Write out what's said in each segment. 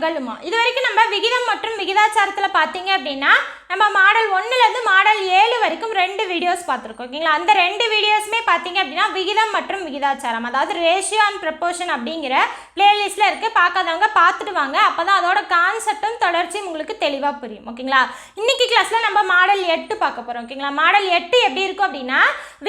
சமன்களுமா இது வரைக்கும் நம்ம விகிதம் மற்றும் விகிதாச்சாரத்தில் பார்த்தீங்க அப்படின்னா நம்ம மாடல் ஒன்றுலேருந்து மாடல் ஏழு வரைக்கும் ரெண்டு வீடியோஸ் பார்த்துருக்கோம் ஓகேங்களா? அந்த ரெண்டு வீடியோஸுமே பார்த்தீங்க அப்படின்னா விகிதம் மற்றும் விகிதாச்சாரம் அதாவது ரேஷியோ அண்ட் ப்ரப்போர்ஷன் அப்படிங்கிற பிளேலிஸ்ட்டில் இருக்குது பார்க்காதவங்க பார்த்துட்டு வாங்க. அப்போ தான் அதோட கான்செப்டும் தொடர்ச்சியும் உங்களுக்கு தெளிவாக புரியும் ஓகேங்களா? இன்றைக்கி கிளாஸில் நம்ம மாடல் எட்டு பார்க்க போகிறோம் ஓகேங்களா? மாடல் எட்டு எப்படி இருக்கும் அப்படின்னா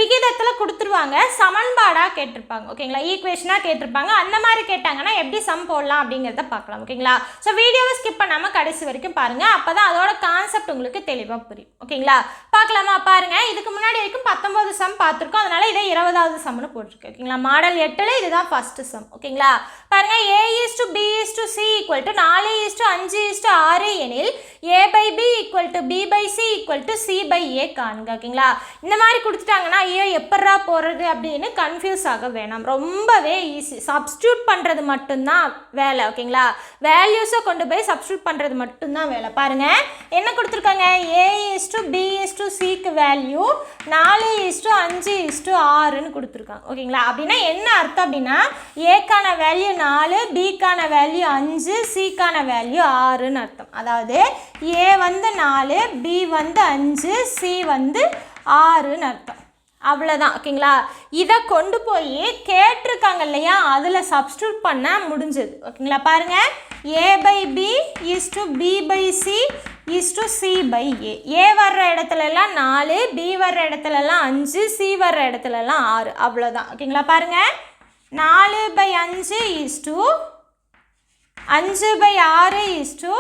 விகிதத்தில் கொடுத்துருவாங்க சமன்பாடாக கேட்டிருப்பாங்க ஓகேங்களா? ஈக்குவேஷனாக கேட்டிருப்பாங்க. அந்த மாதிரி கேட்டாங்கன்னா எப்படி சம் போடலாம் அப்படிங்கிறத பார்க்கலாம் ஓகேங்களா? ஸோ வீடியோவை ஸ்கிப் பண்ணாமல் கடைசி வரைக்கும் பாருங்கள் அப்போ தான் அதோட கான்செப்ட் உங்களுக்கு தெளிவாக புரியும். ஓகேங்களா? பார்க்கலாமா? பாருங்க. இதுக்கு முன்னாடி வரைக்கும் பத்தொன்பது சம் பார்த்துருக்கோம். அதனால இதை இருபதாவது சம்னு போட்டிருக்கு. ஓகேங்களா? மாடல் எட்டில் இதுதான் ஃபர்ஸ்ட் சம். ஓகேங்களா? பாருங்க. A is to B is to C equal to நாலு இஸ் டு அஞ்சு இஸ் டு ஆறு எனில் A by B equal to B by C equal to C by A காணுங்க. ஓகேங்களா? இந்த மாதிரி கொடுத்துட்டாங்கன்னா ஐயோ எப்பட்றா போகிறது அப்படின்னு கன்ஃபியூஸ் ஆக வேணாம். ரொம்பவே ஈஸி சப்ஸ்டியூட் பண்ணுறது மட்டும்தான் வேலை. ஓகேங்களா? வேல்யூஸை கொண்டு போய் சப்ஸ்டியூட் பண்ணுறது மட்டும்தான் வேலை. பாருங்க. என்ன கொடுத்துருக்காங்க? A is to B is to சிக்கு வேல்யூ நாலு இஸ் டு அஞ்சு இஸ் டு ஆறுன்னு கொடுத்துருக்காங்க. ஓகேங்களா? அப்படின்னா என்ன அர்த்தம் அப்படின்னா ஏக்கான வேல்யூ நாலு பிக்கான வேல்யூ அஞ்சு சிக்கான வேல்யூ ஆறுன்னு அர்த்தம். அதாவது ஏ வந்து நாலு பி வந்து அஞ்சு சி வந்து ஆறுன்னு அர்த்தம். அவ்வளோதான் ஓகேங்களா? இதை கொண்டு போய் கேட்டிருக்காங்க இல்லையா? அதில் சப்ஸ்டியூட் பண்ண முடிஞ்சது. ஓகேங்களா? பாருங்கள் A by B is to B by C is to C by A A வர்ற இடத்துலலாம் நாலு பி வர்ற இடத்துலலாம் அஞ்சு சி வர்ற இடத்துலலாம் ஆறு. அவ்வளோதான். ஓகேங்களா? பாருங்கள் நாலு பை அஞ்சு இஸ் டு அஞ்சு பை ஆறு இஸ் டு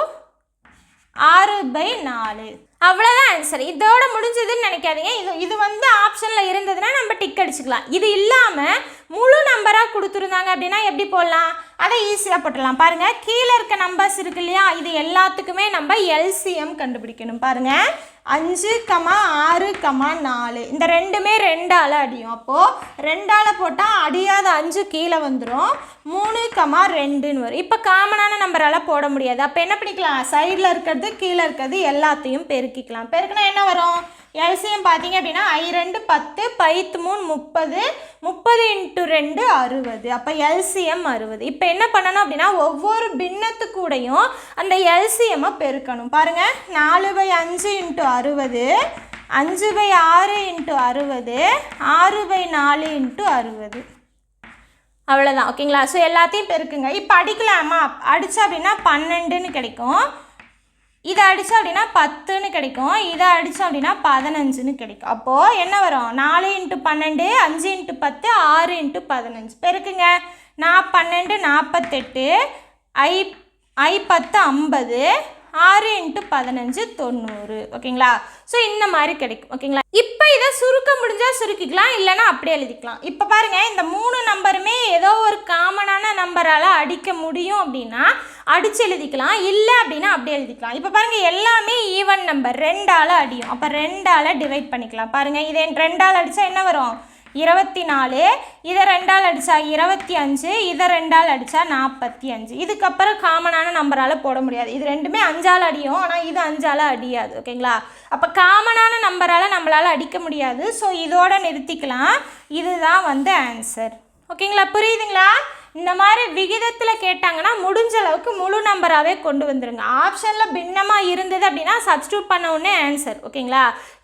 ஆறு பை நாலு. அவ்வளோதான் ஆன்சர் இதோட முடிஞ்சதுன்னு நினைக்காதீங்க. இது இது வந்து ஆப்ஷனில் இருந்ததுன்னா நம்ம டிக் அடிச்சுக்கலாம். இது இல்லாமல் முழு நம்பராக கொடுத்துருந்தாங்க அப்படின்னா எப்படி போடலாம்? அதை ஈஸியாக போட்டுடலாம். பாருங்கள் கீழே இருக்க நம்பர்ஸ் இருக்கு இல்லையா? இது எல்லாத்துக்குமே நம்ம எல்சிஎம் கண்டுபிடிக்கணும். பாருங்கள் அஞ்சு கமா ஆறு கமா நாலு. இந்த ரெண்டுமே ரெண்டால் அடியும். அப்போது ரெண்டால் போட்டால் அடியாத அஞ்சு கீழே வந்துடும் மூணு கமா ரெண்டுன்னு வரும். இப்போ காமனான நம்பரால் போட முடியாது. அப்போ என்ன பண்ணிக்கலாம்? சைடில் இருக்கிறது கீழே இருக்கிறது எல்லாத்தையும் பெருக்கிக்கலாம். பெருக்கினா என்ன வரும்? எல்சிஎம் பார்த்தீங்க அப்படின்னா ஐ ரெண்டு பத்து பைத்து மூணு முப்பது முப்பது இன்ட்டு ரெண்டு அறுபது. அப்போ எல்சிஎம் அறுபது. இப்போ என்ன பண்ணணும் அப்படின்னா ஒவ்வொரு பின்னத்து கூடயும் அந்த எல்சிஎம்மை பெருக்கணும். பாருங்கள் நாலு பை அஞ்சு இன்ட்டு அறுபது அஞ்சு பை ஆறு இன்ட்டு அறுபது ஆறு பை நாலு இன்ட்டு அறுபது. அவ்வளோதான் ஓகேங்களா? ஸோ எல்லாத்தையும் பெருக்குங்க. இப்போ அடிக்கலாமா? அடித்தா அப்படின்னா பன்னெண்டுன்னு கிடைக்கும். இதை அடித்தோம் அப்படின்னா பத்துன்னு கிடைக்கும். இதை அடித்தோம் அப்படின்னா பதினஞ்சுன்னு கிடைக்கும். அப்போது என்ன வரும்? நாலு இன்ட்டு பன்னெண்டு அஞ்சு இன்ட்டு பத்து ஆறு இன்ட்டு பதினஞ்சு. பெருக்குங்க. நான் பன்னெண்டு நாற்பத்தெட்டு ஐ ஐ பத்து ஐம்பது ஆறு இன்ட்டு பதினஞ்சு தொண்ணூறு. ஓகேங்களா? ஸோ இந்த மாதிரி கிடைக்கும். ஓகேங்களா? இப்போ இதை சுருக்க முடிஞ்சால் சுருக்கிக்கலாம் இல்லைன்னா அப்படியே எழுதிக்கலாம். இப்போ பாருங்கள் இந்த மூணு நம்பருமே ஏதோ ஒரு காமனான நம்பரால் அடிக்க முடியும் அப்படின்னா அடித்து எழுதிக்கலாம். இல்லை அப்படின்னா அப்படியே எழுதிக்கலாம். இப்போ பாருங்கள் எல்லாமே ஈவன் நம்பர் ரெண்டால் அடியும். அப்போ ரெண்டால் டிவைட் பண்ணிக்கலாம். பாருங்கள் இதே ரெண்டால் அடித்தா என்ன வரும்? இருபத்தி நாலு இதை ரெண்டால் அடித்தா இருபத்தி அஞ்சு இதை ரெண்டால் அடித்தா நாற்பத்தி அஞ்சு இதுக்கப்புறம் காமனான நம்பரால் போட முடியாது. இது ரெண்டுமே அஞ்சால் அடியும். ஆனால் இது அஞ்சால் அடியாது. ஓகேங்களா அப்போ காமனான நம்பரால் நம்மளால் அடிக்க முடியாது. ஸோ இதோட நிறுத்திக்கலாம். இதுதான் வந்து ஆன்சர் ஓகேங்களா புரியுதுங்களா? இந்த மாதிரி விகிதத்தில் கேட்டாங்கன்னா முடிஞ்ச அளவுக்கு முழு நம்பராகவே கொண்டு வந்துருங்க. ஆப்ஷனில் பின்னமாக இருந்தது அப்படின்னா சப்ஸ்டியூட் பண்ண உடனே ஆன்சர் ஓகேங்களா?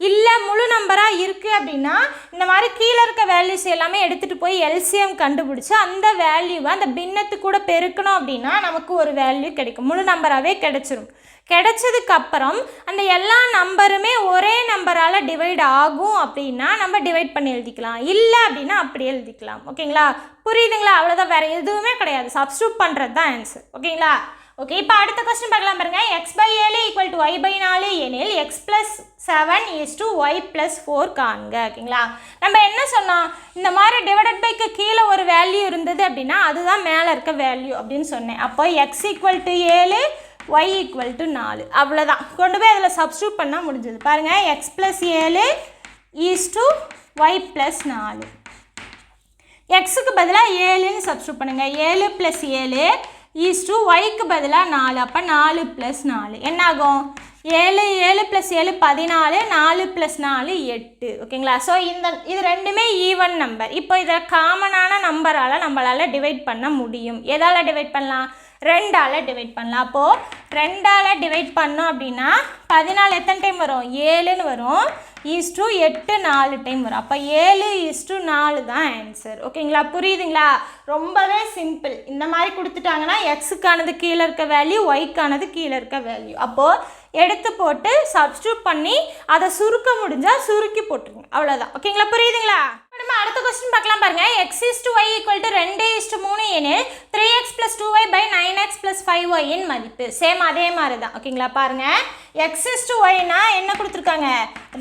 இல்லை முழு நம்பராக இருக்குது அப்படின்னா இந்த மாதிரி கீழே இருக்க வேல்யூஸ் எல்லாமே எடுத்துகிட்டு போய் எல்சிஎம் கண்டுபிடிச்சி அந்த வேல்யூவை அந்த பின்னத்து கூட பெருக்கணும் அப்படின்னா நமக்கு ஒரு வேல்யூ கிடைக்கும். முழு நம்பராகவே கிடைச்சிரும். கிடைச்சதுக்கு அப்புறம் அந்த எல்லா நம்பருமே ஒரே நம்பரால் டிவைட் ஆகும் அப்படின்னா நம்ம டிவைட் பண்ணி எழுதிக்கலாம். இல்லை அப்படின்னா அப்படியே எழுதிக்கலாம். ஓகேங்களா? புரியுதுங்களா? அவ்வளோதான் வேறு எதுவுமே கிடையாது. சப்ஸ்டியூட் பண்ணுறது தான் ஆன்சர் ஓகேங்களா? ஓகே இப்போ அடுத்த கொஸ்டின் பார்க்கலாம் பாருங்கள் எக்ஸ் பை ஏழு ஈக்குவல் டு ஒய் பை நாலு எனில் x plus seven is to y plus four காண்க. ஓகேங்களா? நம்ம என்ன சொன்னோம்? இந்த மாதிரி டிவைடட் பைக்கு கீழே ஒரு வேல்யூ இருந்தது அப்படின்னா அதுதான் மேலே இருக்க வேல்யூ அப்படின்னு சொன்னேன். அப்போ எக்ஸ் ஈக்குவல் டு ஏழு ஒய் ஈக்குவல் டு நாலு. அவ்வளோதான் கொண்டு போய் அதில் சப்ஸ்டியூட் பண்ணால் முடிஞ்சது. பாருங்கள் எக்ஸ் ப்ளஸ் ஏழு ஈஸ் டு ஒய் ப்ளஸ் நாலு. எக்ஸுக்கு பதிலாக ஏழுன்னு சப்ஸ்டியூட் பண்ணுங்கள் ஏழு ப்ளஸ் ஏழு ஈஸ் டு ஒய்க்கு பதிலாக நாலு. அப்போ நாலு ப்ளஸ் நாலு. என்னாகும்? ஏழு ஏழு ப்ளஸ் ஏழு பதினாலு நாலு ப்ளஸ் நாலு எட்டு. ஓகேங்களா ஸோ இந்த இது ரெண்டுமே ஈவன் நம்பர் இப்போ இதை காமனான நம்பரால் நம்மளால் டிவைட் பண்ண முடியும். எதால் டிவைட் பண்ணலாம்? ரெண்டால் டிவைட் பண்ணலாம். அப்போது ரெண்டால் டிவைட் பண்ணோம் அப்படின்னா பதினாலு எத்தனை டைம் வரும்? ஏழுன்னு வரும். ஈஸ் டு எட்டு நாலு டைம் வரும். அப்போ ஏழு ஈஸ் டு நாலு தான் ஆன்சர் ஓகேங்களா? புரியுதுங்களா? ரொம்பவே சிம்பிள் இந்த மாதிரி கொடுத்துட்டாங்கன்னா எக்ஸுக்கானது கீழே இருக்க வேல்யூ ஒய்க்கானது கீழே இருக்க வேல்யூ அப்போது எடுத்து போட்டு சப்ஸ்டியூட் பண்ணி அதை சுருக்க முடிஞ்சால் சுருக்கி போட்டுருங்க. அவ்வளோதான் ஓகேங்களா? புரியுதுங்களா? அடுத்த கொஸ்டின் பார்க்கலாம் பாருங்க. X is to y equal to ரெண்டு இஸ் டு மூணு எனில் three x plus two y by nine x plus five wine மதிப்பு. சேம் அதே மாதிரி தான் ஓகேங்களா பாருங்க. எக்ஸ் இஸ் டு ஒய்னா என்ன கொடுத்துருக்காங்க?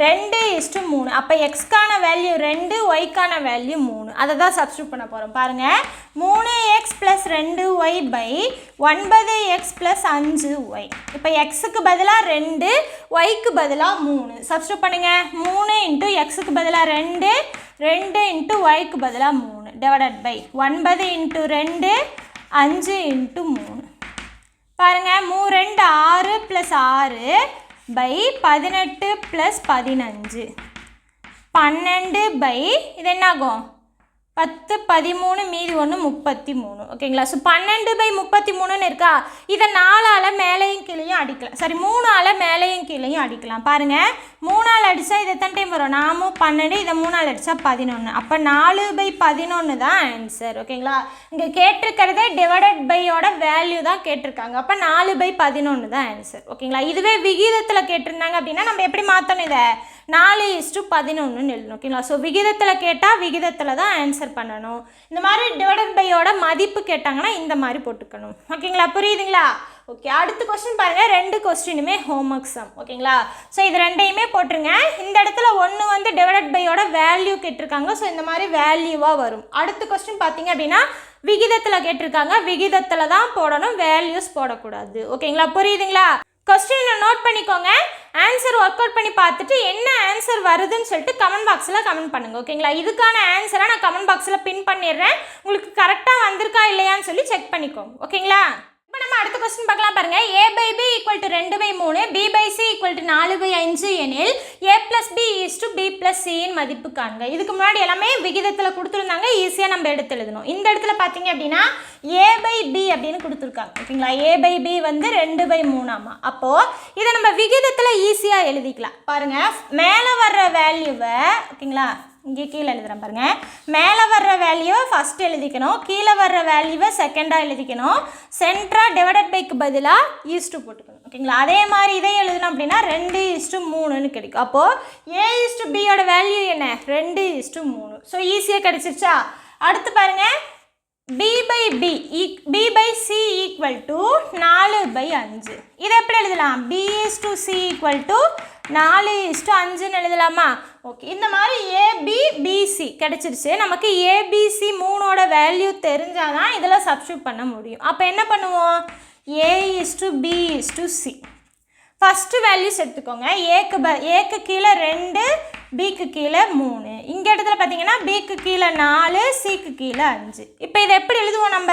ரெண்டு இஸ் டு மூணு. அப்போ எக்ஸ்க்கான வேல்யூ ரெண்டு ஒய்க்கான வேல்யூ மூணு. அதை தான் சப்ஸ்டியூட் பண்ண போகிறோம் பாருங்க. மூணு எக்ஸ் ப்ளஸ் ரெண்டு ஒய் பை ஒன்பது எக்ஸ் ப்ளஸ் அஞ்சு ஒய் இப்போ எக்ஸுக்கு பதிலாக ரெண்டு ஒய்க்கு பதிலாக மூணு. சப்ஸ்டியூட் பண்ணுங்கள் மூணு இன்ட்டு எக்ஸுக்கு பதிலாக ரெண்டு ரெண்டு இன்ட்டு ஒய்க்கு பதிலாக மூணு. டிவைடட் பை ஒன்பது இன்ட்டு ரெண்டு அஞ்சு இன்ட்டு மூணு. பாருங்கள் மூ ரெண்டு ஆறு ப்ளஸ் ஆறு பை பதினெட்டு ப்ளஸ் பதினஞ்சு. பன்னெண்டு பை இது என்னாகும்? பத்து பதிமூணு மீதி ஒன்று முப்பத்தி மூணு. ஓகேங்களா ஸோ பன்னெண்டு பை முப்பத்தி மூணுன்னு இருக்கா? இதை நாலால் மேலேயும் அடிக்கலாம். சரி மூணால் மேலேயும் கீழேயும் அடிக்கலாம். பாருங்கள் மூணால் அடித்தா இது எத்தனை டைம் வரும்? நாமும் பன்னெண்டு இதை மூணால் அடித்தா பதினொன்று அப்போ நாலு பை பதினொன்று தான் ஆன்சர் ஓகேங்களா இங்கே கேட்டிருக்கிறதே டிவைடட் பையோட வேல்யூ தான் கேட்டிருக்காங்க. அப்போ நாலு பை பதினொன்று தான் ஆன்சர் ஓகேங்களா இதுவே விகிதத்தில் கேட்டிருந்தாங்க அப்படின்னா நம்ம எப்படி மாற்றணும் இதை? நாலு இஸ்டு பதினொன்றுன்னு எழுதணும். ஓகேங்களா ஸோ விகிதத்தில் கேட்டால் விகிதத்தில் தான் ஆன்சர் பண்ணணும். இந்த மாதிரி டிவைடட் பையோட மதிப்பு கேட்டாங்கன்னா இந்த மாதிரி போட்டுக்கணும். ஓகேங்களா புரியுதுங்களா? ஓகே அடுத்த கொஸ்டின் பாருங்கள் ரெண்டு கொஸ்டினுமே ஹோம்ஒர்க் சம் ஓகேங்களா ஸோ இது ரெண்டையுமே போட்டுருங்க. இந்த இடத்துல ஒன்று வந்து டிவைடட் பையோட வேல்யூ கேட்டிருக்காங்க. ஸோ இந்த மாதிரி வேல்யூவாக வரும். அடுத்த கொஸ்டின் பார்த்தீங்க அப்படின்னா விகிதத்தில் கேட்டிருக்காங்க. விகிதத்தில் தான் போடணும். வேல்யூஸ் போடக்கூடாது. ஓகேங்களா புரியுதுங்களா? கொஸ்டினை நோட் பண்ணிக்கோங்க. ஆன்சர் ஒர்க் அவுட் பண்ணி பார்த்துட்டு என்ன ஆன்சர் வருதுன்னு சொல்லிட்டு கமெண்ட் பாக்ஸில் கமெண்ட் பண்ணுங்கள் ஓகேங்களா இதுக்கான ஆன்சரை நான் கமெண்ட் பாக்ஸில் பின் பண்ணிடுறேன். உங்களுக்கு கரெக்டாக வந்திருக்கா இல்லையான்னு சொல்லி செக் பண்ணிக்கோங்க. ஓகேங்களா இப்போ நம்ம அடுத்த கொஸ்டின் பார்க்கலாம் பாருங்க. A by B equal to ரெண்டு பை மூணு B by C equal to நாலு பை அஞ்சு எனில் A plus B is to B plus சியின் மதிப்பு காண்க. இதுக்கு முன்னாடி எல்லாமே விகிதத்தில் கொடுத்துருந்தாங்க. ஈஸியாக நம்ம எடுத்து எழுதணும். இந்த இடத்துல பார்த்தீங்க அப்படின்னா ஏ பை பி அப்படின்னு கொடுத்துருக்காங்க. ஓகேங்களா? ஏ பை பி வந்து ரெண்டு பை மூணாமா அப்போது இதை நம்ம விகிதத்தில் ஈஸியாக எழுதிக்கலாம். பாருங்கள் மேலே வர்ற வேல்யூவை ஓகேங்களா? இங்கே கீழே எழுதுகிறேன் பாருங்க. மேலே வர்ற வேல்யூவை ஃபஸ்ட் எழுதிக்கணும். கீழே வர்ற வேல்யூவை செகண்டாக எழுதிக்கணும். சென்ட்ரா டிவைடட் பைக்கு பதிலாக ஈஸ்ட்டு போட்டுக்கணும். ஓகேங்களா அதே மாதிரி இதே எழுதணும் அப்படின்னா ரெண்டு ஈஸ்ட்டு மூணுன்னு கிடைக்கும். அப்போது ஏ இஸ்ட்டு பியோட வேல்யூ என்ன? ரெண்டு ஈஸ்ட்டு மூணு. ஸோ ஈஸியாக கிடச்சிருச்சா? அடுத்து பாருங்கள் B by B by C equal to நாலு பை அஞ்சு. இதை எப்படி எழுதலாம்? B is to C equal to நாலு இஸ் டு அஞ்சுன்னு எழுதலாமா? ஓகே இந்த மாதிரி ஏபி பிசி கிடச்சிருச்சு. நமக்கு ஏபிசி மூணோட வேல்யூ தெரிஞ்சால் தான் இதில் சப்ஸ்டியூட் பண்ண முடியும். அப்போ என்ன பண்ணுவோம்? A is to B is to C first values எடுத்துக்கோங்க. ஏக்கு ப ஏக்கு கீழே ரெண்டு பிக்கு கீழே மூணு. இங்கே இடத்துல பார்த்தீங்கன்னா பிக்கு கீழே நாலு சிக்கு கீழே அஞ்சு. இப்போ இதை எப்படி எழுதுவோம் நம்ம?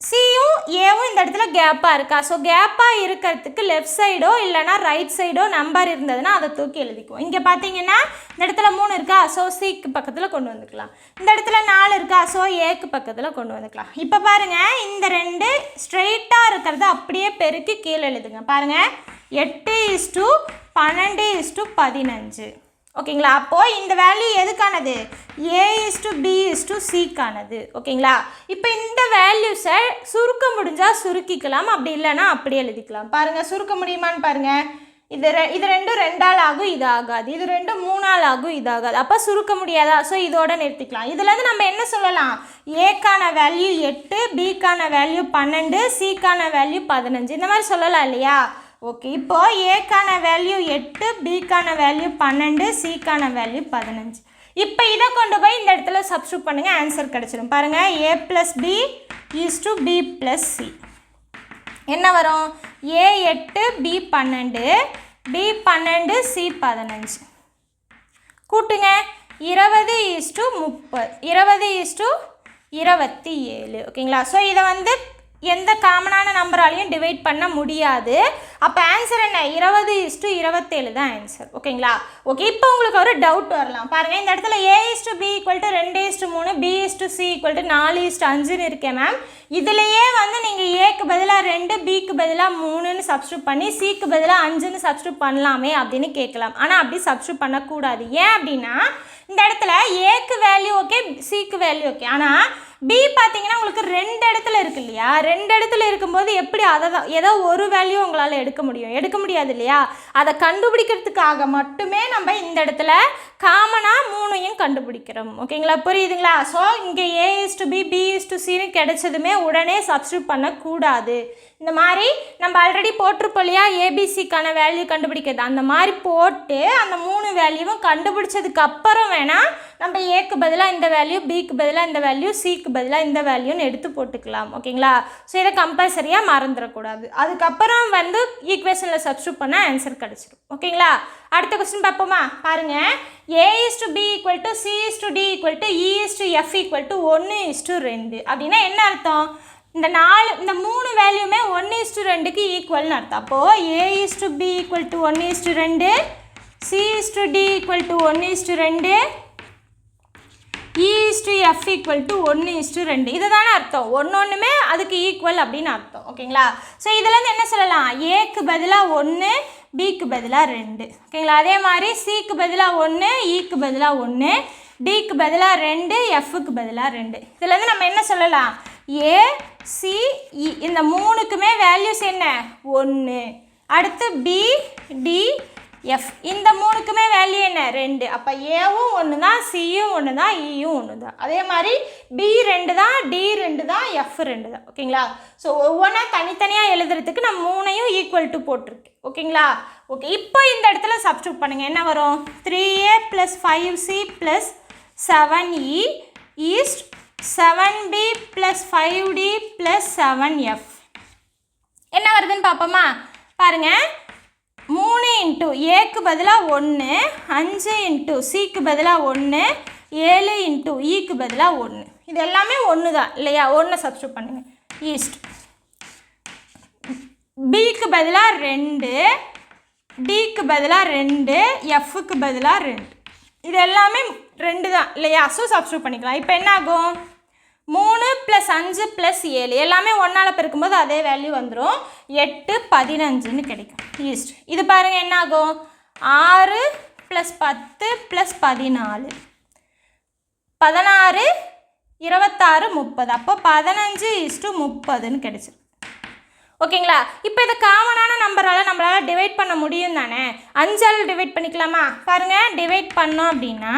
சியும் ஏவும் இந்த இடத்துல கேப்பாக இருக்கா? ஸோ கேப்பாக இருக்கிறதுக்கு லெஃப்ட் சைடோ இல்லைனா ரைட் சைடோ நம்பர் இருந்ததுன்னா அதை தூக்கி எழுதிக்குவோம். இங்கே பார்த்தீங்கன்னா இந்த இடத்துல மூணு இருக்கா? ஸோ சிக்கு பக்கத்தில் கொண்டு வந்துக்கலாம். இந்த இடத்துல நாலு இருக்கா? ஸோ ஏக்கு பக்கத்தில் கொண்டு வந்துக்கலாம். இப்போ பாருங்கள் இந்த ரெண்டு ஸ்ட்ரெயிட்டாக இருக்கிறத அப்படியே பெருக்கி கீழே எழுதுங்க. பாருங்கள் எட்டு இஸ் டூ பன்னெண்டு இஸ் டூ பதினஞ்சு. ஓகேங்களா? அப்போது இந்த value எதுக்கானது? A is to B is to சிக்கானது ஓகேங்களா? இப்போ இந்த வேல்யூஸை சுருக்க முடிஞ்சால் சுருக்கிக்கலாம். அப்படி இல்லைன்னா அப்படியே எழுதிக்கலாம். பாருங்கள் சுருக்க முடியுமான்னு பாருங்கள் இது ரெ இது ரெண்டும் ரெண்டால் ஆகும் இது ஆகாது. இது ரெண்டும் மூணால் ஆகும் இது ஆகாது. அப்போ சுருக்க முடியாதா? ஸோ இதோட நிறுத்திக்கலாம். இதுலேருந்து நம்ம என்ன சொல்லலாம்? ஏக்கான வேல்யூ எட்டு பிக்கான வேல்யூ பன்னெண்டு சிக்கான வேல்யூ பதினஞ்சு. இந்த மாதிரி சொல்லலாம் இல்லையா? ஓகே இப்போது ஏக்கான வேல்யூ எட்டு பிக்கான வேல்யூ பன்னெண்டு சிக்கான வேல்யூ பதினஞ்சு. இப்போ இதை கொண்டு போய் இந்த இடத்துல சப்ஸ்டியூட் பண்ணுங்கள் ஆன்சர் கிடச்சிடும் பாருங்கள் A plus B is to B plus C என்ன வரும்? ஏ எட்டு பி பன்னெண்டு பி பன்னெண்டு சி பதினஞ்சு. கூட்டுங்க இருபது ஈஸ்டு முப்பது இருபது ஈஸ்டு இருபத்தி ஏழு. ஓகேங்களா ஸோ இதை வந்து எந்த காமனான நம்பராலையும் டிவைட் பண்ண முடியாது. அப்போ ஆன்சர் என்ன? இருபது இஸ்டு இருபத்தேழு தான் ஆன்சர் ஓகேங்களா ஓகே இப்போ உங்களுக்கு ஒரு டவுட் வரலாம். பாருங்கள் இந்த இடத்துல A is to B equal to ரெண்டு இஸ்டு மூணு B is to C equal to நாலு இஸ்டு அஞ்சுன்னு இருக்கேன் மேம் இதுலேயே வந்து நீங்கள் ஏக்கு பதிலாக ரெண்டு பிக்கு பதிலாக மூணுன்னு சப்ஸ்டியூட் பண்ணி சிக்கு பதிலாக அஞ்சுன்னு சப்ஸ்டியூட் பண்ணலாமே அப்படின்னு கேட்கலாம். ஆனால் அப்படி சப்ஸ்டியூட் பண்ணக்கூடாது. ஏன் அப்படின்னா இந்த இடத்துல ஏக்கு வேல்யூ ஓகே சிக்கு வேல்யூ ஓகே ஆனால் பி பார்த்தீங்கன்னா உங்களுக்கு ரெண்டு இடத்துல இருக்கு இல்லையா? ரெண்டு இடத்துல இருக்கும்போது எப்படி அதை தான் ஏதோ ஒரு வேல்யூ உங்களால் எடுக்க முடியும். எடுக்க முடியாது இல்லையா? அதை கண்டுபிடிக்கிறதுக்காக மட்டுமே நம்ம இந்த இடத்துல காமனாக மூணையும் கண்டுபிடிக்கிறோம். ஓகேங்களா? புரியுதுங்களா? ஸோ இங்கே A is to B B is to சின்னு கிடைச்சதுமே உடனே சப்ஸ்டியூட் பண்ணக்கூடாது. இந்த மாதிரி நம்ம ஆல்ரெடி போட்டிருப்போம் இல்லையா? ஏபிசிக்கான வேல்யூ கண்டுபிடிக்கிறது. அந்த மாதிரி போட்டு அந்த மூணு வேல்யூவும் கண்டுபிடிச்சதுக்கு அப்புறம் வேணால் நம்ம ஏக்கு பதிலாக இந்த வேல்யூ பிக்கு பதிலாக இந்த வேல்யூ சிக்கு பதிலாக இந்த வேல்யூன்னு எடுத்து போட்டுக்கலாம். ஓகேங்களா? ஸோ இதை கம்பல்சரியாக மறந்துடக்கூடாது. அதுக்கப்புறம் வந்து ஈக்குவேஷனில் சப்ஸ்டியூட் பண்ணால் ஆன்சர் கிடச்சிடும் ஓகேங்களா? அடுத்த கொஸ்டின் பார்ப்போமா பாருங்கள் A is to B equal to C is to D equal to E is to F equal to ஒன்று இஸ் டு ரெண்டு அப்படின்னா என்ன அர்த்தம் இந்த நாலு இந்த மூணு வேல்யூமே ஒன்று இஸ் டு ரெண்டுக்கு ஈக்குவல்னு அர்த்தம் அப்போது A is to B equal to ஒன்று இஸ் டு ரெண்டு C is to D equal to ஒன்று இஸ் டு ரெண்டு E is to F equal to ஒன்று இஸ் டு ரெண்டு இது தானே அர்த்தம் ஒன்று ஒன்றுமே அதுக்கு ஈக்குவல் அப்படின்னு அர்த்தம் ஓகேங்களா ஸோ இதுலேருந்து என்ன சொல்லலாம் ஏக்கு பதிலாக ஒன்று பிக்கு பதிலாக ரெண்டு. ஓகேங்களா? அதே மாதிரி சிக்கு பதிலாக ஒன்று ஈக்கு e பதிலாக ஒன்று டிக்கு பதிலாக ரெண்டு எஃப்க்கு பதிலாக ரெண்டு. இதுலேருந்து நம்ம என்ன சொல்லலாம்? ஏ சி இ இந்த மூணுக்குமே வேல்யூஸ் என்ன? ஒன்று அடுத்து பி டி எஃப் இந்த மூணுக்குமே வேல்யூ என்ன? ரெண்டு. அப்போ ஏவும் ஒன்று தான் சியும் ஒன்று தான் இயும் e ஒன்று தான் அதே மாதிரி பி ரெண்டு தான் டி ரெண்டு தான் எஃப் ரெண்டு தான் ஓகேங்களா? ஸோ ஒவ்வொன்றா தனித்தனியாக எழுதுறதுக்கு நான் மூணையும் ஈக்குவல் டு போட்டிருக்கேன் ஓகேங்களா? ஓகே இப்போ இந்த இடத்துல சப்ஸ்டியூட் பண்ணுங்கள் என்ன வரும்? Three A plus five C plus seven E is to seven B plus five D plus seven F என்ன வருதுன்னு பார்ப்போமா? பாருங்கள் இன்ட்டு ஏக்கு பதிலாக ஒன்று அஞ்சு இன்ட்டு சிக்கு பதிலாக ஒன்று ஏழு இன்ட்டு ஈக்கு பதிலாக ஒன்று இது எல்லாமே ஒன்று தான் இல்லையா? ஒன்று சப்ஸ்டியூட் பண்ணுங்கள் ஈஸ்ட் பிக்கு பதிலாக ரெண்டு டிக்கு பதிலாக ரெண்டு எஃப்க்கு பதிலாக ரெண்டு. இது எல்லாமே ரெண்டு தான் இல்லையா? ஸோ சப்ஸ்டியூட் பண்ணிக்கலாம். இப்போ என்ன ஆகும் மூணு ப்ளஸ் அஞ்சு ப்ளஸ் ஏழு. எல்லாமே ஒன்றால் பெருக்கும்போது அதே வேல்யூ வந்துடும் எட்டு பதினஞ்சுன்னு கிடைக்கும். ஈஸ்ட் இது பாருங்கள் என்ன ஆகும் ஆறு ப்ளஸ் பத்து ப்ளஸ் பதினாலு. பதினாறு இருபத்தாறு முப்பது. அப்போ பதினஞ்சு இஸ்டு முப்பதுன்னு கிடைச்சிருக்கு ஓகேங்களா? இப்போ இது காமனான நம்பரால் நம்மளால் டிவைட் பண்ண முடியும் தானே அஞ்சால் டிவைட் பண்ணிக்கலாமா? பாருங்கள் டிவைட் பண்ணோம் அப்படின்னா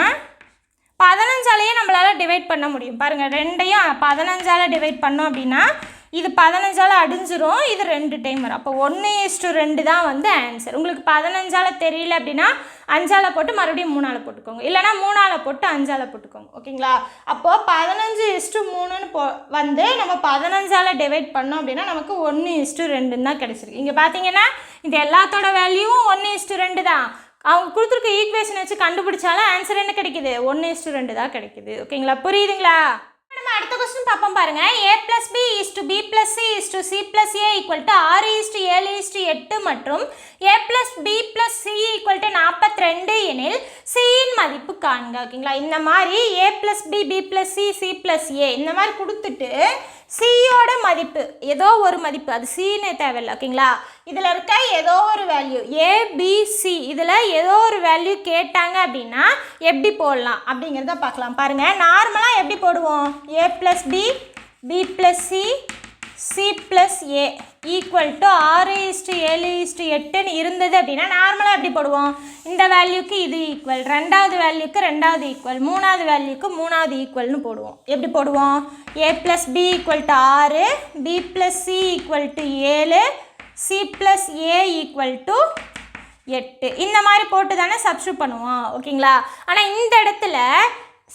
பதினஞ்சாலேயே நம்மளால் டிவைட் பண்ண முடியும். பாருங்கள் ரெண்டையும் பதினஞ்சால் டிவைட் பண்ணோம் அப்படின்னா இது பதினஞ்சால் அடிஞ்சிரும் இது ரெண்டு டைம் வரும் அப்போ ஒன்று இஸ்டு ரெண்டு தான் வந்து ஆன்சர் உங்களுக்கு பதினஞ்சால் தெரியல அப்படின்னா அஞ்சால் போட்டு மறுபடியும் மூணால் போட்டுக்கோங்க. இல்லைனா மூணால் போட்டு அஞ்சால் போட்டுக்கோங்க. ஓகேங்களா? அப்போது பதினஞ்சு இஸ்டு மூணுன்னு போ வந்து நம்ம பதினஞ்சால் டிவைட் பண்ணோம் அப்படின்னா நமக்கு ஒன்று இஸ்டு ரெண்டுன்னு தான் கிடச்சிருக்கு. இங்கே பார்த்தீங்கன்னா இது எல்லாத்தோட வேல்யூவும் ஒன்று இஸ்டு ரெண்டு தான். அவங்க கொடுத்துருக்க ஈக்குவேஷன் வச்சு கண்டுபிடிச்சாலும் ஆன்சர் என்ன கிடைக்குது? ஒன்று இஸ்டு ரெண்டு தான் கிடைக்குது. ஓகேங்களா புரியுதுங்களா? நம்ம அடுத்த கொஸ்டின் பார்ப்போம் பாருங்க. A plus B is to B plus C is to C plus A equal to ஆறு இஸ் டு ஏழு இஸ் டு எட்டு மற்றும் A plus B plus C equal to நாற்பத்தி ரெண்டு எனில் சியின் மதிப்பு காண்க. ஓகேங்களா இந்த மாதிரி A plus B B plus C C plus A இந்த மாதிரி கொடுத்துட்டு சியோட மதிப்பு. ஏதோ ஒரு மதிப்பு. அது சின்னு தேவையில்லை ஓகேங்களா இதில் இருக்க ஏதோ ஒரு வேல்யூ ஏபிசி இதில் ஏதோ ஒரு வேல்யூ கேட்டாங்க அப்படின்னா எப்படி போடலாம் அப்படிங்கிறத பார்க்கலாம். பாருங்கள் நார்மலாக எப்படி போடுவோம்? A plus B B plus C C plus A equal to ஆறு இஸ்டு ஏழு இஸ்டு எட்டுன்னு இருந்தது அப்படின்னா நார்மலாக எப்படி போடுவோம்? இந்த வேல்யூக்கு இது ஈக்குவல் ரெண்டாவது வேல்யூக்கு ரெண்டாவது ஈக்குவல் மூணாவது வேல்யூக்கு மூணாவது ஈக்குவல்னு போடுவோம். எப்படி போடுவோம்? A plus B equal to ஆறு B plus C equal to ஏழு C plus A equal to எட்டு. இந்த மாதிரி போட்டு தானே சப்ஸ்டியூட் பண்ணுவோம் ஓகேங்களா ஆனால் இந்த இடத்துல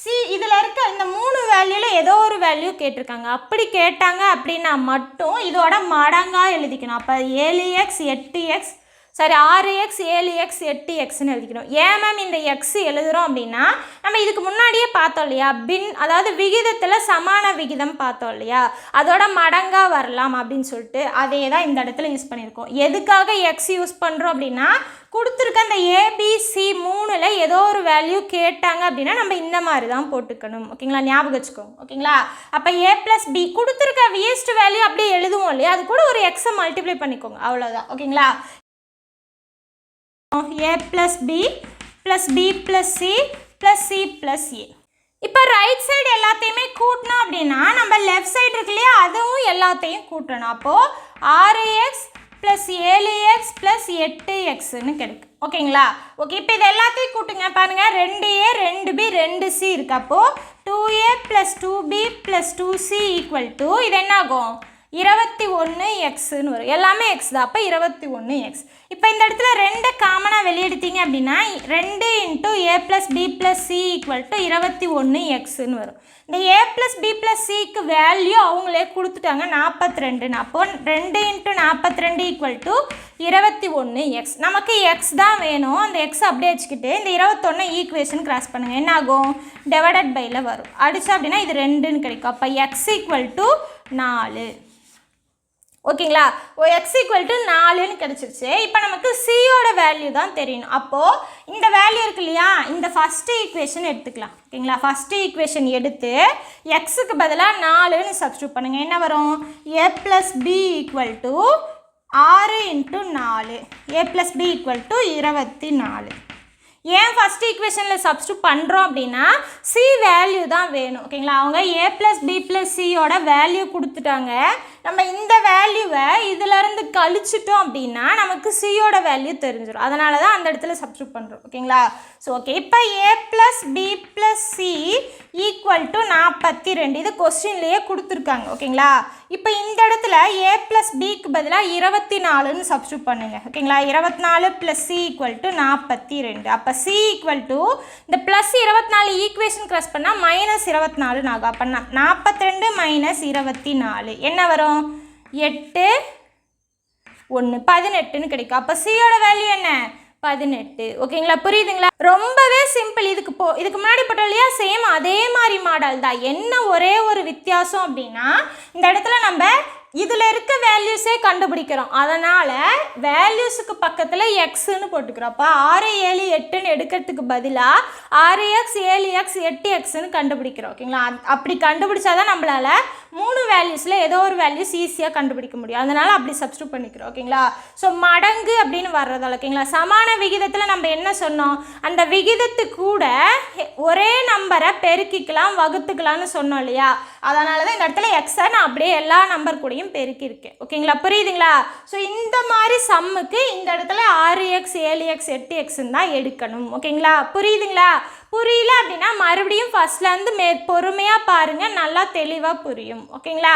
சி இதில் இருக்க இந்த மூணு வேல்யூவில் ஏதோ ஒரு வேல்யூ கேட்டிருக்காங்க. அப்படி கேட்டாங்க அப்படின்னா மட்டும் இதோட மடங்காக எழுதிக்கணும். அப்போ ஏழு எக்ஸ் எட்டு எக்ஸ் சரி ஆறு எக்ஸ் ஏழு எக்ஸ் எட்டு எக்ஸ்னு எழுதிக்கணும். ஏன் மேம் இந்த எக்ஸ் எழுதுகிறோம் அப்படின்னா நம்ம இதுக்கு முன்னாடியே பார்த்தோம் இல்லையா? பின் அதாவது விகிதத்தில் சமான விகிதம் பார்த்தோம் இல்லையா? அதோட மடங்காக வரலாம் அப்படின்னு சொல்லிட்டு அதே தான் இந்த இடத்துல யூஸ் பண்ணியிருக்கோம். எதுக்காக எக்ஸ் யூஸ் பண்ணுறோம் அப்படின்னா கொடுத்துருக்க அந்த ஏபிசி மூணில் ஏதோ ஒரு வேல்யூ கேட்டாங்க அப்படின்னா நம்ம இந்த மாதிரி தான் போட்டுக்கணும். ஓகேங்களா? ஞாபகம் வச்சுக்கோங்க. ஓகேங்களா? அப்போ ஏ ப்ளஸ் பி கொடுத்துருக்க வியஸ்ட் வேல்யூ அப்படியே எழுதுவோம் இல்லையா? அது கூட ஒரு எக்ஸை மல்டிப்ளை பண்ணிக்கோங்க. அவ்வளோதான் ஓகேங்களா? A plus B plus B plus C plus C plus A இப்போ ரைட் சைடு எல்லாத்தையுமே கூட்டணும் அப்படின்னா நம்ம லெஃப்ட் சைடு இருக்கு இல்லையா அதுவும் எல்லாத்தையும் கூட்டணும். அப்போது ஆறு எக்ஸ் ப்ளஸ் ஏழு எக்ஸ் ப்ளஸ் எட்டு எக்ஸ்னு கிடைக்கும் ஓகேங்களா? ஓகே இப்போ இது எல்லாத்தையும் கூட்டுங்க. பாருங்கள் ரெண்டு ஏ ரெண்டு பி ரெண்டு சி இருக்கு. அப்போது two A plus two B plus two C equal to இது என்ன ஆகும் இருபத்தி ஒன்று எக்ஸுன்னு வரும். எல்லாமே எக்ஸ் தான். அப்போ இருபத்தி ஒன்று எக்ஸ் இப்போ இந்த இடத்துல ரெண்டு காமனாக வெளியெடுத்தீங்க அப்படின்னா ரெண்டு into A plus B plus C equal to இருபத்தி ஒன்று எக்ஸுன்னு வரும். இந்த ஏ ப்ளஸ் பி ப்ளஸ் சிக்கு வேல்யூ அவங்களே கொடுத்துட்டாங்க. நாற்பத்தி ரெண்டுன்னு அப்போ ரெண்டு இன்ட்டு நாற்பத்தி ரெண்டு ஈக்குவல் டு இருபத்தி ஒன்று எக்ஸ் நமக்கு எக்ஸ் தான் வேணும். அந்த எக்ஸ் அப்படியே வச்சுக்கிட்டு இந்த இருபத்தொன்று ஈக்குவேஷன் கிராஸ் பண்ணுங்கள் என்ன ஆகும்? டிவைடட் பையில் வரும். அடித்தோம் அப்படின்னா இது ரெண்டுன்னு கிடைக்கும். அப்போ எக்ஸ் ஈக்குவல் டு நாலு. ஓகேங்களா? ஓ எக்ஸ் ஈக்குவல் டு நாலுன்னு கிடச்சிருச்சு. இப்போ நமக்கு சியோட வேல்யூ தான் தெரியணும். அப்போது இந்த வேல்யூ இருக்கு இல்லையா? இந்த ஃபஸ்ட்டு ஈக்குவேஷன் எடுத்துக்கலாம். ஓகேங்களா? ஃபஸ்ட்டு ஈக்குவேஷன் எடுத்து எக்ஸுக்கு பதிலாக நாலுன்னு சப்ஸ்டியூட் பண்ணுங்கள் என்ன வரும்? A plus B equal to ஆறு இன்ட்டு நாலு. A plus B equal to இருபத்தி நாலு. ஏன் ஃபஸ்ட் ஈக்குவேஷனில் சப்ஸ்டியூட் பண்ணுறோம் அப்படின்னா சி வேல்யூ தான் வேணும் ஓகேங்களா அவங்க ஏ ப்ளஸ் பி ப்ளஸ் சியோட வேல்யூ கொடுத்துட்டாங்க. நம்ம இந்த வேல்யூவை இதிலேருந்து கழிச்சிட்டோம் அப்படின்னா நமக்கு சியோட வேல்யூ தெரிஞ்சிடும் அதனால தான் அந்த இடத்துல சப்ஸ்டியூட் பண்ணுறோம் ஓகேங்களா ஸோ ஓகே இப்போ A plus B plus C equal to நாற்பத்தி ரெண்டு இது கொஸ்டின்லேயே கொடுத்துருக்காங்க ஓகேங்களா? இப்போ இந்த இடத்துல ஏ ப்ளஸ் பிக்கு பதிலாக இருபத்தி நாலுன்னு சப்ஸ்டியூட் பண்ணுங்க ஓகேங்களா? இருபத்தி நாலு ப்ளஸ் சி ஈக்குவல் டு நாற்பத்தி ரெண்டு அப்போ சி ஈக்குவல் டு இந்த ப்ளஸ் இருபத்தி நாலு ஈக்குவேஷன் க்ரஸ் பண்ணால் மைனஸ் இருபத்தி நாலுன்னு ஆகும். அப்போ நாற்பத்தி ரெண்டு மைனஸ் இருபத்தி நாலு என்ன வரும்? எட்டு ஒன்று பதினெட்டுன்னு கிடைக்கும். அப்போ சியோட வேல்யூ என்ன? பதினெட்டு. ஓகேங்களா? புரியுதுங்களா? ரொம்பவே சிம்பிள். இதுக்கு போ இதுக்கு முன்னாடி போட்டோம் இல்லையா? சேம் அதே மாதிரி மாடல் தான். என்ன ஒரே ஒரு வித்தியாசம் அப்படின்னா இந்த இடத்துல நம்ம இதில் இருக்க வேல்யூஸே கண்டுபிடிக்கிறோம். அதனால் வேல்யூஸுக்கு பக்கத்தில் எக்ஸுன்னு போட்டுக்கிறோம். அப்போ ஆறு ஏழு எட்டுன்னு எடுக்கிறதுக்கு பதிலாக ஆறு எக்ஸ் ஏழு எக்ஸ் எட்டு எக்ஸ்னு கண்டுபிடிக்கிறோம் ஓகேங்களா? அப்படி கண்டுபிடிச்சா தான் நம்மளால் மூணு வேல்யூஸில் ஏதோ ஒரு வேல்யூஸ் ஈஸியாக கண்டுபிடிக்க முடியும். அதனால் அப்படி சப்ஸ்டியூட் பண்ணிக்கிறோம் ஓகேங்களா? ஸோ மடங்கு அப்படின்னு வர்றதால ஓகேங்களா? சமான விகிதத்தில் நம்ம என்ன சொன்னோம்? அந்த விகிதத்து கூட ஒரே நம்பரை பெருக்கிக்கலாம் வகுத்துக்கலாம்னு சொன்னோம் இல்லையா? அதனால தான் இந்த இடத்துல எக்ஸை நான் அப்படியே எல்லா நம்பர் கூடயும் பெருக்கியிருக்கேன் ஓகேங்களா? புரியுதுங்களா? ஸோ இந்த மாதிரி சம்முக்கு இந்த இடத்துல ஆறு எக்ஸ் ஏழு எக்ஸ் எட்டு எக்ஸ்ன்னு தான் எடுக்கணும். ஓகேங்களா? புரியுதுங்களா? புரியல அப்படின்னா மறுபடியும் ஃபஸ்ட்லேருந்து மே பொறுமையாக பாருங்கள் நல்லா தெளிவாக புரியும். ஓகேங்களா?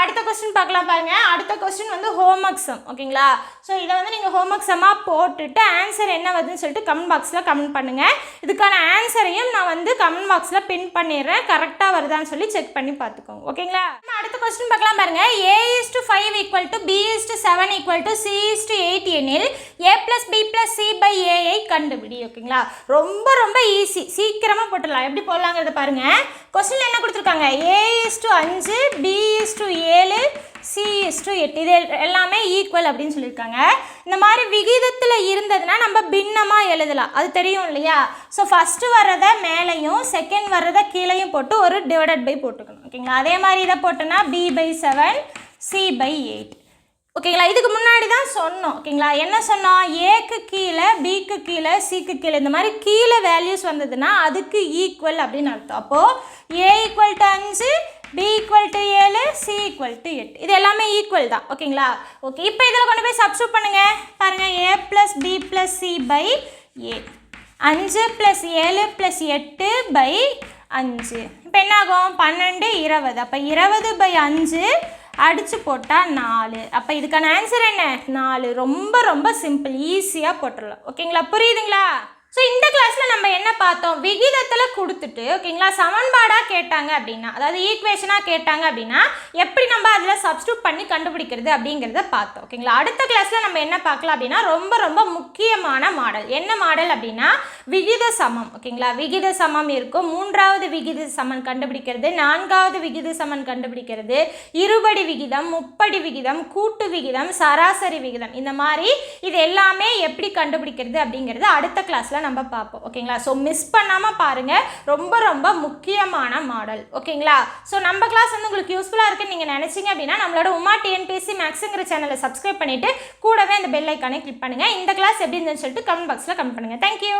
அடுத்த கொஸ்டின் பார்க்கலாம் பாருங்க. அடுத்த கொஸ்டின் வந்து ஹோம்ஒர்க் சம் ஓகேங்களா ஸோ இதை வந்து நீங்கள் ஹோம்ஒர்க் சம்மாக போட்டுட்டு ஆன்சர் என்ன வருதுன்னு சொல்லிட்டு கமெண்ட் பாக்ஸில் கமெண்ட் பண்ணுங்கள் இதுக்கான ஆன்சரையும் நான் வந்து கமெண்ட் பாக்ஸில் பின் பண்ணிடுறேன். கரெக்டாக வருதான்னு சொல்லி செக் பண்ணி பார்த்துக்கோங்க ஓகேங்களா அடுத்த கொஸ்டின் பார்க்கலாம் பாருங்க. A is to five equal to B is to seven equal to C is to eight எனில் A plus B plus C by A கண்டுபிடி ஓகேங்களா ரொம்ப ரொம்ப ஈஸி சீக்கிரமாக போட்டுடலாம். எப்படி போடலாங்கிறத பாருங்கள் கொஸ்டின் என்ன கொடுத்துருக்காங்க? ஏ இஸ் டு அஞ்சு பி இஸ் டு ஏழு சி இஸ் டு எட்டு. இது எல்லாமே ஈக்குவல் அப்படின்னு சொல்லியிருக்காங்க. இந்த மாதிரி விகிதத்தில் இருந்ததுன்னா நம்ம பின்னமாக எழுதலாம். அது தெரியும் இல்லையா? ஸோ ஃபஸ்ட்டு வர்றதை மேலேயும் செகண்ட் வர்றதை கீழேயும் போட்டு ஒரு டிவைடட் பை போட்டுக்கணும். ஓகேங்களா அதே மாதிரி இதை போட்டோன்னா B by seven C by eight ஓகேங்களா இதுக்கு முன்னாடி தான் சொன்னோம். ஓகேங்களா என்ன சொன்னோம்? ஏக்கு கீழே பிக்கு கீழே சிக்கு கீழே. இந்த மாதிரி கீழே வேல்யூஸ் வந்ததுன்னா அதுக்கு ஈக்குவல் அப்படின்னு அர்த்தம். அப்போது ஏ ஈக்குவல் டு அஞ்சு பி ஈக்குவல் டு ஏழு சி ஈக்குவல் டு எட்டு இது எல்லாமே ஈக்குவல் தான். ஓகேங்களா? ஓகே இப்போ இதில் கொண்டு போய் சப்ஸ்டியூட் பண்ணுங்கள் பாருங்கள் A plus B plus C by A அஞ்சு ப்ளஸ் ஏழு ப்ளஸ் எட்டு பை அஞ்சு. இப்போ என்ன ஆகும்? பன்னெண்டு இருபது. அப்போ இருபது பை அஞ்சு அடித்து போட்டால் நாலு. அப்போ இதுக்கான ஆன்சர் என்ன? நாலு. ரொம்ப ரொம்ப சிம்பிள் ஈஸியாக போட்டுடலாம் ஓகேங்களா? புரியுதுங்களா? ஸோ இந்த கிளாஸில் நம்ம என்ன பார்த்தோம்? விகிதத்தில் கொடுத்துட்டு ஓகேங்களா சமன்பாடாக கேட்டாங்க அப்படின்னா அதாவது ஈக்குவேஷனாக கேட்டாங்க அப்படின்னா எப்படி நம்ம அதில் சப்ஸ்டியூட் பண்ணி கண்டுபிடிக்கிறது அப்படிங்கிறத பார்த்தோம் ஓகேங்களா அடுத்த கிளாஸில் நம்ம என்ன பார்க்கலாம் அப்படின்னா ரொம்ப ரொம்ப முக்கியமான மாடல் என்ன மாடல் அப்படின்னா விகித சமம் ஓகேங்களா விகித சமம் இருக்கும். மூன்றாவது விகித சமன் கண்டுபிடிக்கிறது நான்காவது விகித சமன் கண்டுபிடிக்கிறது இருபடி விகிதம் முப்படி விகிதம் கூட்டு விகிதம் சராசரி விகிதம் இந்த மாதிரி இது எல்லாமே எப்படி கண்டுபிடிக்கிறது அப்படிங்கிறது அடுத்த கிளாஸில் நம்ம பார்ப்போம். ஓகேங்களா? ஸோ மிஸ் பண்ணாமல் பாருங்கள் ரொம்ப ரொம்ப முக்கியமான மாடல் ஓகேங்களா? ஸோ நம்ம கிளாஸ் வந்து உங்களுக்கு யூஸ்ஃபுல்லாக இருக்குன்னு நீங்கள் நினச்சிங்க அப்படின்னா நம்மளோட உமா டிஎன்பிஎஸ்சி மேக்ஸுங்கிற சேனலை சப்ஸ்கிரைப் பண்ணிவிட்டு கூடவே அந்த பெல் ஐக்கானே கிளிக் பண்ணுங்கள் இந்த கிளாஸ் எப்படி இருந்துன்னு சொல்லிட்டு கமெண்ட் பாக்ஸில் கமெண்ட் பண்ணுங்கள் தேங்க்யூ